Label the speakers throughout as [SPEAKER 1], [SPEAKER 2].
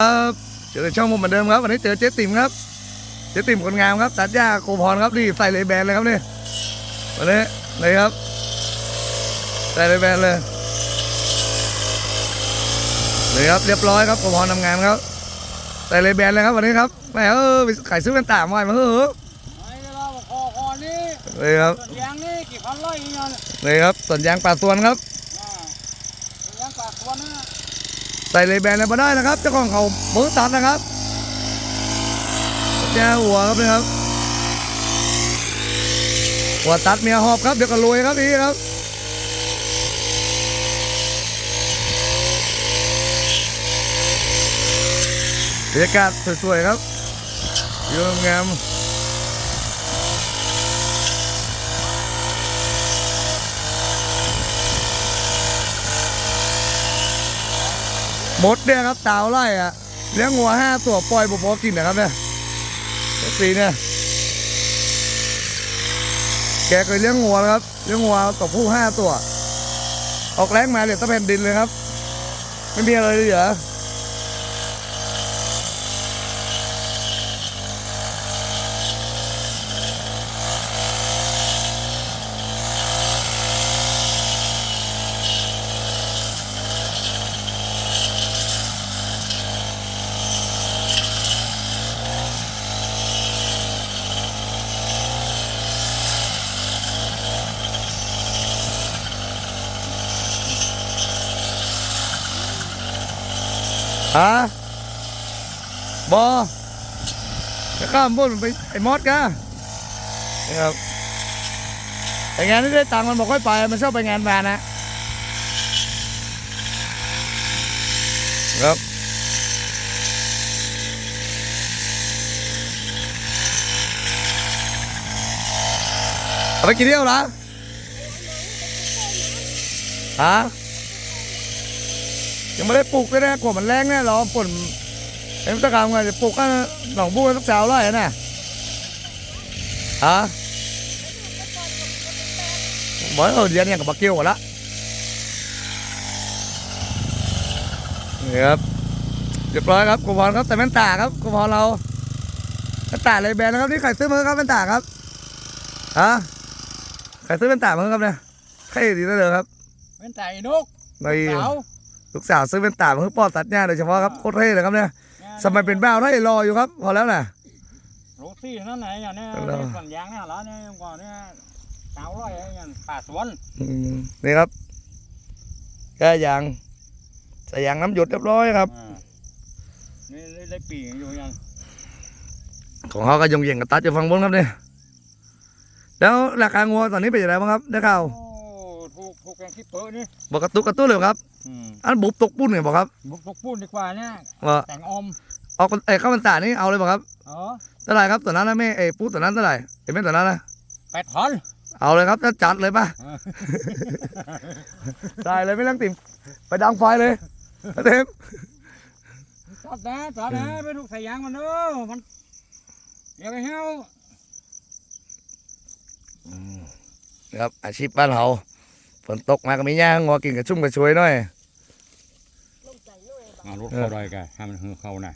[SPEAKER 1] ครับเจอในช่องผมเหมือนเดิมครับวันนี้เจอเจ๊ติ๋มครับ เจ๊ติ๋มคนงามครับ ตัดหญ้าโกพรครับนี่ใส่เลยแบนเลยครับนี่วันนี้เลยครับ ใส่เลยแบนเลยเลยครับเรียบร้อยครับโกพรทำงานครับ ใส่เลยแบนเลยครับวันนี้ครับแหมเออไปขายซื้อเป็นต่างมาให้มาเฮ้อ
[SPEAKER 2] ไอ้เราคอคอนี่
[SPEAKER 1] เลยครับ
[SPEAKER 2] ส่วนยางนี่กี่พันไร่นี่เนี่ย
[SPEAKER 1] เลยครับสวนยางป่าสวนครับ
[SPEAKER 2] อ่าส่วนยางปากตัวนะ
[SPEAKER 1] ใส่เลยแบนอะไรมาได้นะครับ เจ้าของเขาเบิร์ตัดนะครับแจ้หัวครับนี่ครับ หัวตัดเมียหอบครับ เดี๋ยวก็รวยครับนี่ครับบรรยากาศสวยๆครับวิวงาม มดเนี่ยครับตาวไล่อะเลี้ยงงัวห้าตัวปล่อยบ่พอกินนะครับเนี่ยปีเนี่ยแกเคยเลี้ยงงัวนะครับเลี้ยงงัวตัวผู้ห้าตัว ออกแรงมาเหลือแตะแผ่นดินเลยครับ ไม่มีอะไรเลยเหรอ ฮะบอจะข้ามบนไปไอ้มอสกะนครับแต่งานที่ได้ตังค์มันบอกค่อยไป มันชอบไปงานแฟนนะครับเอาไปกี่เที่ยวละฮะ ยังไม่ได้ปลูกเลยนะกว่ามันแรงเนี่ยรอฝนเอ็มตะกามไงจะปลูกก็หนองบัวสักสาวไร่น่ะฮะบอกให้เออเดือนเนี่ยกับบักเกี้ยวหมดละนี่ครับเรียบร้อยครับกุพรครับแต่แม่นตาครับกุพรเราแม่นตาเลยแบรนด์นะครับนี่ใครซื้อมาครับแม่นตาครับฮะใครซื้อแม่นตามาครับเนี่ยใครดีได้เลยครับ
[SPEAKER 2] เป็นไต่นก
[SPEAKER 1] ใน
[SPEAKER 2] สาว
[SPEAKER 1] ลูกสาวซื้อเป็นตามาเพื่อป้อนตัดหญ้าโดยเฉพาะครับโคตรเท่เลยครับเนี่ยสมัยเป็นบ้าวได้รออยู่ครับพอแล้วนะ
[SPEAKER 2] โรซี่นั่นไหนอย่างเนี้ย
[SPEAKER 1] เอาแล้ว
[SPEAKER 2] ส่วนยางเนี่ยแล้วเนี่ยก่อนเนี่ยสาวไร่อย่างป่าสวน
[SPEAKER 1] อืมนี่ครับแก้ยางใส่ยางน้ำหยดเรียบร้อยครับ
[SPEAKER 2] อ่านี่ได้ปีกอยู่ยัง
[SPEAKER 1] ของเขาก็ยงเย่งกับตัดอยู่ฝั่งบนครับเนี่ยแล้วราคางัวตอนนี้เป็นยังไงบ้างครับได้ข่าว
[SPEAKER 2] โอ้ถูกถูกแกงขี้เปิดนี่
[SPEAKER 1] บอกกระตุกกระตุ้นเลยครับ
[SPEAKER 2] อืม
[SPEAKER 1] อันบุบตกปุ้นเนี่ยบอกครับ
[SPEAKER 2] บุกตกปูนดีกว่าเนี่ย
[SPEAKER 1] ว่า
[SPEAKER 2] แต่งอม
[SPEAKER 1] ออกเอ้ยเข้าพรรษานี่เอาเลยบอกครับ
[SPEAKER 2] อ๋อ
[SPEAKER 1] เท่าไหร่ครับตัวนั้นนะแม่เอ้ยปูตัวนั้นเท่าไหร่เอ้ยแม่ตัวนั้นนะ
[SPEAKER 2] แปดพัน
[SPEAKER 1] เอาเลยครับจะจัดเลยป่ะได้เลยไม่ต้องติ่มไปดังไฟเลยเต็ม
[SPEAKER 2] จัดนะจัดนะไปถูกใส่ยางมันเด้อมันอย่าไปเหี้ยว
[SPEAKER 1] นะครับอาชีพบ้านเราฝนตกมาก็มีหญ้างัวกินกระชุ่มกระชวยหน่อย
[SPEAKER 2] เอารถเข้าได้กันให้มันเหือเข้าหน่อย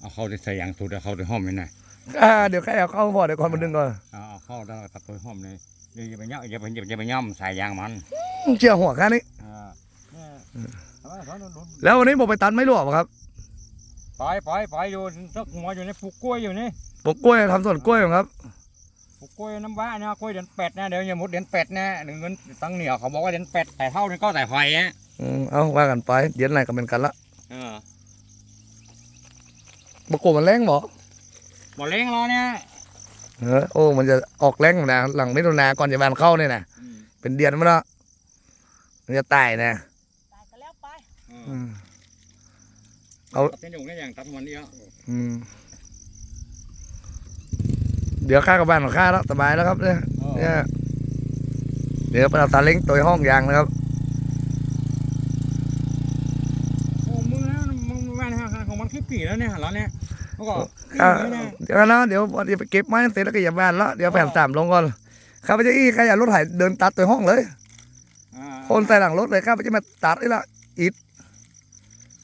[SPEAKER 2] เอาเข้าที่ใส่ยางสุดเอาเข้าที่ห้อมนี่หน่อย
[SPEAKER 1] อ่าเดี๋ยวแค่เอาเข้าพอเดี๋ยวก่อนมาดึงก่อน
[SPEAKER 2] เอาเอาเข้าได้ตัดตัวห้อมเลยเดี๋ยวอย่าไปย่ออย่าไปอย่าไปย่อมใส่ยางมัน
[SPEAKER 1] เชี่ยหัวแค่นี้
[SPEAKER 2] อ่าเนี่ยเอาไว้เอาลุ้น
[SPEAKER 1] แล้ววันนี้ผมไปตัดไม่รู้หรอครับ
[SPEAKER 2] ๆไปไปไปอยู่สักหัวอยู่ในปลูกกล้วยอยู่นี่
[SPEAKER 1] ผมกล้วยทำสวนกล้วยอยู่ครับ
[SPEAKER 2] ปลูกกล้วยน้ำว้าเนี่ยกล้วยเดือนเป็ดนะเดี๋ยวอย่ามุดเดือนเป็ดนะเดี๋ยวเงินตังเหนียวเขาบอกว่าเดือนเป็ดแต่เท่านี้ก็แต่ไฟอะ
[SPEAKER 1] อืมเอาว่ากันไปเดี๋ยวไหนก็เป็นกันละ
[SPEAKER 2] เออ
[SPEAKER 1] บกโกมันแรงบ่
[SPEAKER 2] บ่เล้งเราเนี่ย
[SPEAKER 1] เออโอ้ มันจะออกแรงนะหลังมิถุนาก่อนจะบานเข้าเนี่ยนะ
[SPEAKER 2] อืม
[SPEAKER 1] เป็นเดือนมาแล้วมันจะตายนะ
[SPEAKER 3] ตายก็แล้วไป
[SPEAKER 2] เออ
[SPEAKER 1] อืม
[SPEAKER 2] เอาเป็นอยู่เนี่ยอย่างตัดมันเดียว
[SPEAKER 1] อืมเดี๋ยวค่ากับบ้านของค่าแล้วสบายแล้วครับเนี่ย
[SPEAKER 2] เออ
[SPEAKER 1] เนี่ยเดี๋ยวไปเอาตาเล้งตัวห้องยางนะครับ
[SPEAKER 2] โอ้มึงนะมึงแม่นฮะของมันขี้ปี แล้วเนี่ยแล้วเนี่ยเมื่อก่อนขี้
[SPEAKER 1] อ่า
[SPEAKER 2] ปีเนี่ย
[SPEAKER 1] เดี๋ยวนะเดี๋ยวเดี๋ยวไปเก็บไม้เสร็จแล้วก็อย่าบ้านละเดี๋ยวแผ่นสามลงก่อนข้าพเจ้าอี้ใครอยากรถไถเดินตัดตัวห้องเลย
[SPEAKER 2] อ่า
[SPEAKER 1] คนใส่หลังรถเลยข้าพเจ้ามาตัดนี่ละ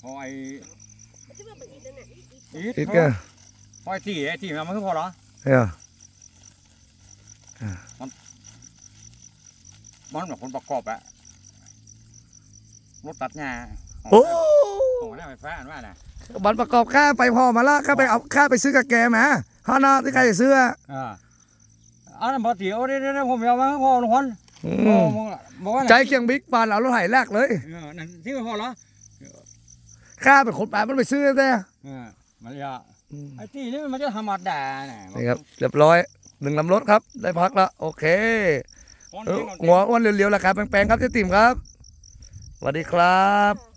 [SPEAKER 2] พอไอ้
[SPEAKER 3] มันจะมาเป็นอีเด
[SPEAKER 2] อีท
[SPEAKER 1] อีกแก
[SPEAKER 2] ปล่อยที่ไอ้ที่มันคือพอเหรอ
[SPEAKER 1] เนี่ย
[SPEAKER 2] มันแบบคนประกอบอะรถตัดหญ้า
[SPEAKER 1] โอ้
[SPEAKER 2] โอ้หน้าไฟฟ้าอันว่าน่ะ
[SPEAKER 1] บัตรประกอบค่าไปพอมาละค่าไปเอาค่าไปซื้อกับแกมาฮานาที่ใครจะซื้ออะ
[SPEAKER 2] อ่าอันนั้นพอตีโอ้เดี๋ยวเดี๋ยวผมเอามาให้พ่อทุกคน
[SPEAKER 1] อื
[SPEAKER 2] พ่อ
[SPEAKER 1] ม
[SPEAKER 2] มึงบอกว่า
[SPEAKER 1] ใจเคียงบิ๊กปานเอารถไถแรกเลย
[SPEAKER 2] เออนั่นที่พ่อเหรอ
[SPEAKER 1] ค่าเป็นคนแปลมันไปซื้อแต่
[SPEAKER 2] เออมันจะไอ้ที่นี่มันจะธรรมดาน่ะ
[SPEAKER 1] นี่ครับเรียบร้อยหนึ่งลำรถครับ ได้พักแล้วโอเค
[SPEAKER 2] คน
[SPEAKER 1] เออ
[SPEAKER 2] ที่มัน
[SPEAKER 1] หัวอ้วนเรียวๆราคาแพงๆครับเจ๊ติ๋มครับสวัสดีครับ